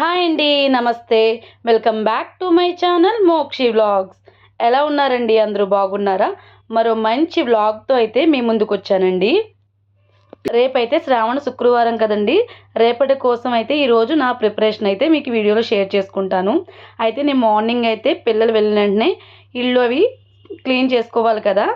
Hi అండి నమస్తే. Welcome back to my channel Mokshi vlogs. ఎలా ఉన్నారండి? అందరూ బాగున్నారా? మరో మంచి వ్లాగ్తో అయితే మీ ముందుకు వచ్చానండి. రేపైతే శ్రావణ శుక్రవారం కదండి. రేపటి కోసం అయితే ఈరోజు నా ప్రిపరేషన్ అయితే మీకు వీడియోలో షేర్ చేసుకుంటాను. అయితే నేను మార్నింగ్ అయితే పిల్లలు వెళ్ళిన వెంటనే ఇల్లు అవి క్లీన్ చేసుకోవాలి కదా.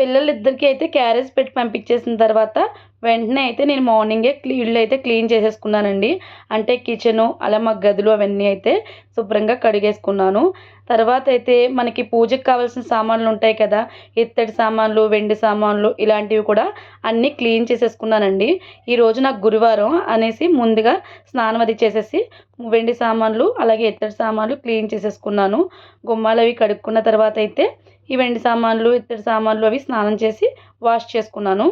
పిల్లలిద్దరికీ అయితే క్యారేజ్ పెట్టి పంపించేసిన తర్వాత వెంటనే అయితే నేను మార్నింగే క్లీ ఇల్లు అయితే క్లీన్ చేసేసుకున్నానండి. అంటే కిచెను అలా మా గదులు అవన్నీ అయితే శుభ్రంగా కడిగేసుకున్నాను. తర్వాత అయితే మనకి పూజకు కావాల్సిన సామాన్లు ఉంటాయి కదా ఇత్తడి సామాన్లు వెండి సామాన్లు ఇలాంటివి కూడా అన్నీ క్లీన్ చేసేసుకున్నానండి. ఈరోజు నాకు గురువారం అనేసి ముందుగా స్నానం అది చేసేసి వెండి సామాన్లు అలాగే ఇత్తడి సామాన్లు క్లీన్ చేసేసుకున్నాను. గుమ్మాలు అవి కడుక్కున్న తర్వాత అయితే ఈ వెండి సామాన్లు ఇత్తడి సామాన్లు అవి స్నానం చేసి వాష్ చేసుకున్నాను.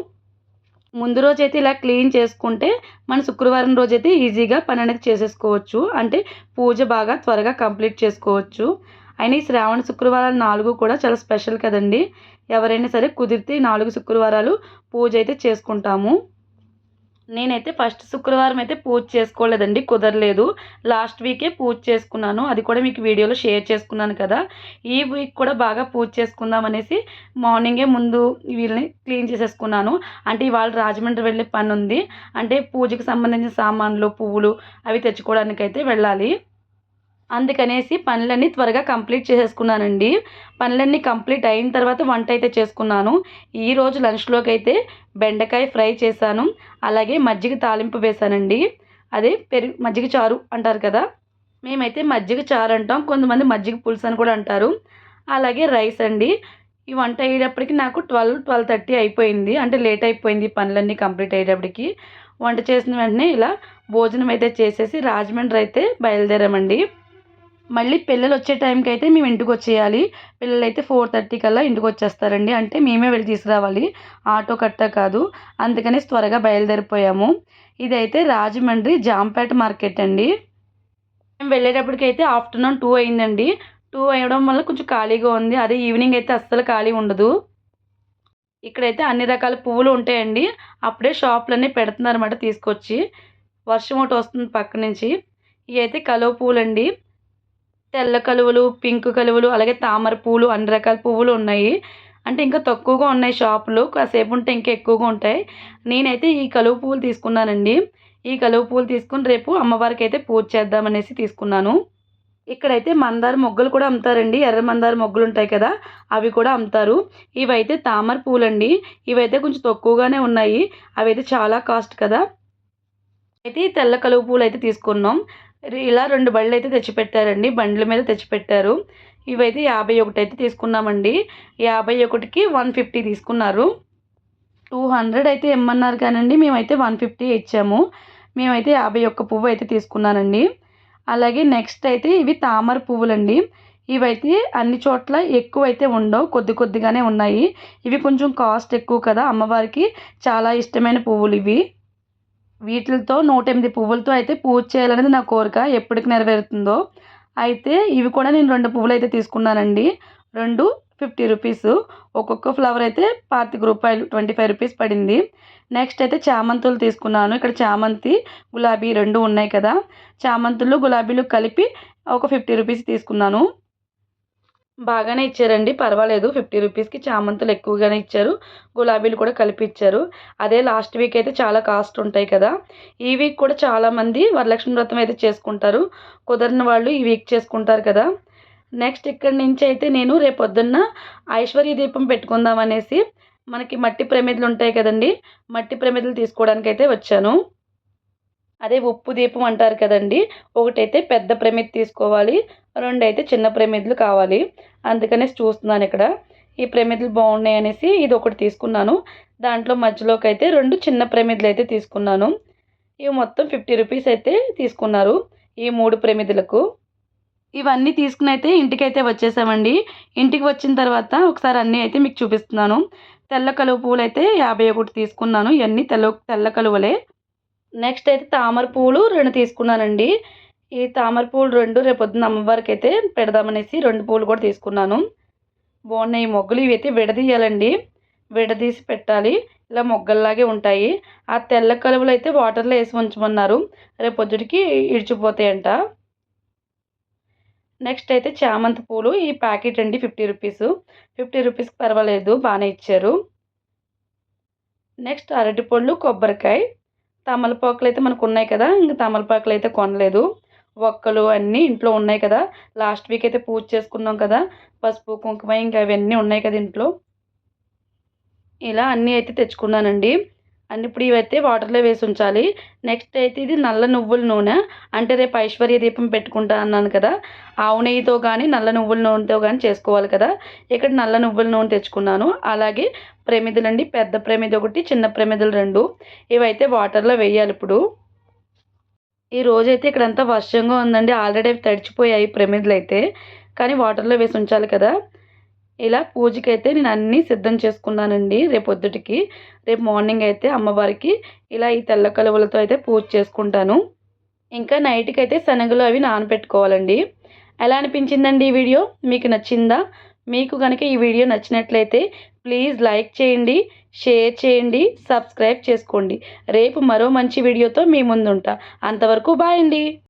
ముందు రోజు అయితే ఇలా క్లీన్ చేసుకుంటే మన శుక్రవారం రోజైతే ఈజీగా పని అనేది చేసేసుకోవచ్చు. అంటే పూజ బాగా త్వరగా కంప్లీట్ చేసుకోవచ్చు. అయినా ఈ శ్రావణ శుక్రవారాలు నాలుగు కూడా చాలా స్పెషల్ కదండి. ఎవరైనా సరే కుదిరితే నాలుగు శుక్రవారాలు పూజ అయితే చేసుకుంటాము. నేనైతే ఫస్ట్ శుక్రవారం అయితే పూజ చేసుకోలేదండి కుదరలేదు. లాస్ట్ వీకే పూజ చేసుకున్నాను. అది కూడా మీకు వీడియోలో షేర్ చేసుకున్నాను కదా. ఈ వీక్ కూడా బాగా పూజ చేసుకుందాం అనేసి మార్నింగే ముందు వీళ్ళని క్లీన్ చేసేసుకున్నాను. అంటే ఇవాళ రాజమండ్రి వెళ్ళే పని ఉంది అంటే పూజకి సంబంధించిన సామాన్లు పువ్వులు అవి తెచ్చుకోవడానికి అయితే వెళ్ళాలి. అందుకనేసి పనులన్నీ త్వరగా కంప్లీట్ చేసేసుకున్నానండి. పనులన్నీ కంప్లీట్ అయిన తర్వాత వంట అయితే చేసుకున్నాను. ఈరోజు లంచ్లోకి అయితే బెండకాయ ఫ్రై చేశాను. అలాగే మజ్జిగ తాలింపు వేశానండి. అదే పెరుగు మజ్జిగ చారు అంటారు కదా? మేమైతే మజ్జిగ చారు అంటాం. కొంతమంది మజ్జిగ పులుసు అని కూడా అంటారు. అలాగే రైస్ అండి. ఈ వంట అయ్యేటప్పటికి నాకు ట్వెల్వ్ ట్వెల్వ్ థర్టీ అయిపోయింది. అంటే లేట్ అయిపోయింది పనులన్నీ కంప్లీట్ అయ్యేటప్పటికి. వంట చేసిన వెంటనే ఇలా భోజనం అయితే చేసేసి రాజమండ్రి అయితే బయలుదేరామండి. మళ్ళీ పిల్లలు వచ్చే టైంకి అయితే మేము ఇంటికి వచ్చేయాలి. పిల్లలు అయితే ఫోర్ థర్టీ కల్లా ఇంటికి వచ్చేస్తారండి. అంటే మేమే వెళ్ళి తీసుకురావాలి. ఆటో కట్ట కాదు. అందుకని త్వరగా బయలుదేరిపోయాము. ఇదైతే రాజమండ్రి జాంపేట మార్కెట్ అండి. మేము వెళ్ళేటప్పటికైతే ఆఫ్టర్నూన్ టూ అయిందండి. టూ అయ్యడం వల్ల కొంచెం ఖాళీగా ఉంది. అదే ఈవినింగ్ అయితే అస్సలు ఖాళీ ఉండదు. ఇక్కడైతే అన్ని రకాల పువ్వులు ఉంటాయండి. అప్పుడే షాపులన్నీ పెడుతున్నారు అనమాట తీసుకొచ్చి. వర్షం ఒకటి వస్తుంది పక్క నుంచి ఇవి అయితే కలువ పువ్వులండి తెల్ల కలువలు పింక్ కలువలు అలాగే తామర పూలు అన్ని రకాల పువ్వులు ఉన్నాయి. అంటే ఇంకా తక్కువగా ఉన్నాయి షాపులు. కాసేపు ఉంటే ఇంకా ఎక్కువగా ఉంటాయి. నేనైతే ఈ కలువ పువ్వులు తీసుకున్నానండి. ఈ కలువ పువ్వులు తీసుకుని రేపు అమ్మవారికి అయితే పూజ చేద్దామనేసి తీసుకున్నాను. ఇక్కడైతే మందార మొగ్గలు కూడా అమ్ముతారండి. ఎర్ర మందార మొగ్గలు ఉంటాయి కదా అవి కూడా అమ్ముతారు. ఇవైతే తామర పూలండి. ఇవైతే కొంచెం తక్కువగానే ఉన్నాయి. అవైతే చాలా కాస్ట్ కదా. అయితే ఈ తెల్ల కలువ పూలు అయితే తీసుకున్నాం. ఇలా రెండు బళ్ళు అయితే తెచ్చిపెట్టారండి. బండ్ల మీద తెచ్చిపెట్టారు. ఇవైతే యాభై ఒకటి అయితే తీసుకున్నామండి. యాభై ఒకటికి వన్ ఫిఫ్టీ తీసుకున్నారు. టూ హండ్రెడ్ అయితే ఇమ్మన్నారు కానండి మేమైతే వన్ ఫిఫ్టీ ఇచ్చాము. మేమైతే యాభై ఒక్క పువ్వు అయితే తీసుకున్నానండి. అలాగే నెక్స్ట్ అయితే ఇవి తామర పువ్వులండి. ఇవైతే అన్ని చోట్ల ఎక్కువ అయితే ఉండవు కొద్ది కొద్దిగానే ఉన్నాయి. ఇవి కొంచెం కాస్ట్ ఎక్కువ కదా అమ్మవారికి చాలా ఇష్టమైన పువ్వులు ఇవి. వీటితో నూట ఎనిమిది పువ్వులతో అయితే పూజ చేయాలనేది నా కోరిక ఎప్పటికి నెరవేరుతుందో. అయితే ఇవి కూడా నేను రెండు పువ్వులు అయితే తీసుకున్నానండి. రెండు ఫిఫ్టీ రూపీస్. ఒక్కొక్క ఫ్లవర్ అయితే పాతిక రూపాయలు ట్వంటీ ఫైవ్ రూపీస్ పడింది. నెక్స్ట్ అయితే చామంతులు తీసుకున్నాను. ఇక్కడ చామంతి గులాబీ రెండు ఉన్నాయి కదా. చామంతులు గులాబీలు కలిపి ఒక ఫిఫ్టీ రూపీస్ తీసుకున్నాను. బాగానే ఇచ్చారండి. పర్వాలేదు. ఫిఫ్టీ రూపీస్కి చామంతులు ఎక్కువగానే ఇచ్చారు. గులాబీలు కూడా కలిపి ఇచ్చారు. అదే లాస్ట్ వీక్ అయితే చాలా కాస్ట్ ఉంటాయి కదా. ఈ వీక్ కూడా చాలామంది వరలక్ష్మి వ్రతం అయితే చేసుకుంటారు. కుదరని వాళ్ళు ఈ వీక్ చేసుకుంటారు కదా. నెక్స్ట్ ఇక్కడి నుంచి అయితే నేను రేపొద్దున్న ఐశ్వర్య దీపం పెట్టుకుందాం అనేసి మనకి మట్టి ప్రమిదలు ఉంటాయి కదండి. మట్టి ప్రమిదలు తీసుకోవడానికి అయితే వచ్చాను. అదే ఉప్పు దీపం అంటారు కదండి. ఒకటైతే పెద్ద ప్రమిద తీసుకోవాలి. రెండు అయితే చిన్న ప్రమిదలు కావాలి. అందుకనేసి చూస్తున్నాను ఇక్కడ. ఈ ప్రమిదలు బాగున్నాయి అనేసి ఇది ఒకటి తీసుకున్నాను. దాంట్లో మధ్యలోకి అయితే రెండు చిన్న ప్రమిదలు అయితే తీసుకున్నాను. ఇవి మొత్తం ఫిఫ్టీ రూపీస్ అయితే తీసుకున్నారు ఈ మూడు ప్రమిదలకు. ఇవన్నీ తీసుకుని అయితే ఇంటికైతే వచ్చేసామండి. ఇంటికి వచ్చిన తర్వాత ఒకసారి అన్నీ అయితే మీకు చూపిస్తున్నాను. తెల్ల కలువ పువ్వులు అయితే యాభై ఒకటి తీసుకున్నాను. ఇవన్నీ తెల్ల తెల్ల కలువలే. నెక్స్ట్ అయితే తామర పూలు రెండు తీసుకున్నానండి. ఈ తామర పూలు రెండు రేపొద్దున అమ్మవారికి అయితే పెడదామనేసి రెండు పూలు కూడా తీసుకున్నాను. బాగున్నాయి మొగ్గలు. ఇవి అయితే విడదీయాలండి. విడదీసి పెట్టాలి. ఇలా మొగ్గల్లాగే ఉంటాయి. ఆ తెల్ల కలువలు అయితే వాటర్లో వేసి ఉంచమన్నారు. రేపు పొద్దుటికి ఇడిచిపోతాయంట. నెక్స్ట్ అయితే చామంతి పూలు. ఈ ప్యాకెట్ అండి ఫిఫ్టీ రూపీస్. ఫిఫ్టీ రూపీస్కి పర్వాలేదు. బాగానే ఇచ్చారు. నెక్స్ట్ అరటిపళ్ళు కొబ్బరికాయ. తమలపాకులు అయితే మనకు ఉన్నాయి కదా ఇంకా తమలపాకులు అయితే కొనలేదు. ఒక్కలు అన్నీ ఇంట్లో ఉన్నాయి కదా లాస్ట్ వీక్ అయితే పూజ చేసుకున్నాం కదా పసుపు కుంకుమ ఇంకా అవన్నీ ఉన్నాయి కదా ఇంట్లో. ఇలా అన్నీ అయితే తెచ్చుకున్నానండి. అండ్ ఇప్పుడు ఇవైతే వాటర్లో వేసి ఉంచాలి. నెక్స్ట్ అయితే ఇది నల్ల నువ్వుల నూనె. అంటే రేపు ఐశ్వర్య దీపం పెట్టుకుంటా అన్నాను కదా ఆవు నెయ్యితో కానీ నల్ల నువ్వుల నూనెతో కానీ చేసుకోవాలి కదా. ఇక్కడ నల్ల నువ్వుల నూనె తెచ్చుకున్నాను. అలాగే ప్రమిదలండి పెద్ద ప్రమిది ఒకటి చిన్న ప్రమిదలు రెండు. ఇవైతే వాటర్లో వేయాలి ఇప్పుడు. ఈ రోజైతే ఇక్కడంతా వర్షంగా ఉందండి. ఆల్రెడీ తడిచిపోయాయి ప్రమిదలు అయితే కానీ వాటర్లో వేసి ఉంచాలి కదా. ఇలా పూజకైతే నేను అన్నీ సిద్ధం చేసుకున్నానండి రేపు పొద్దుటికి రేపు మార్నింగ్ అయితే అమ్మవారికి ఇలా ఈ తెల్ల కలువలతో అయితే పూజ చేసుకుంటాను. ఇంకా నైట్కి అయితే శనగలు అవి నానబెట్టుకోవాలండి ఎలా అనిపించిందండి ఈ వీడియో? మీకు నచ్చిందా? మీకు కనుక ఈ వీడియో నచ్చినట్లయితే ప్లీజ్ లైక్ చేయండి షేర్ చేయండి సబ్స్క్రైబ్ చేసుకోండి. రేపు మరో మంచి వీడియోతో మీ ముందుంటా. అంతవరకు బాయ్ అండి.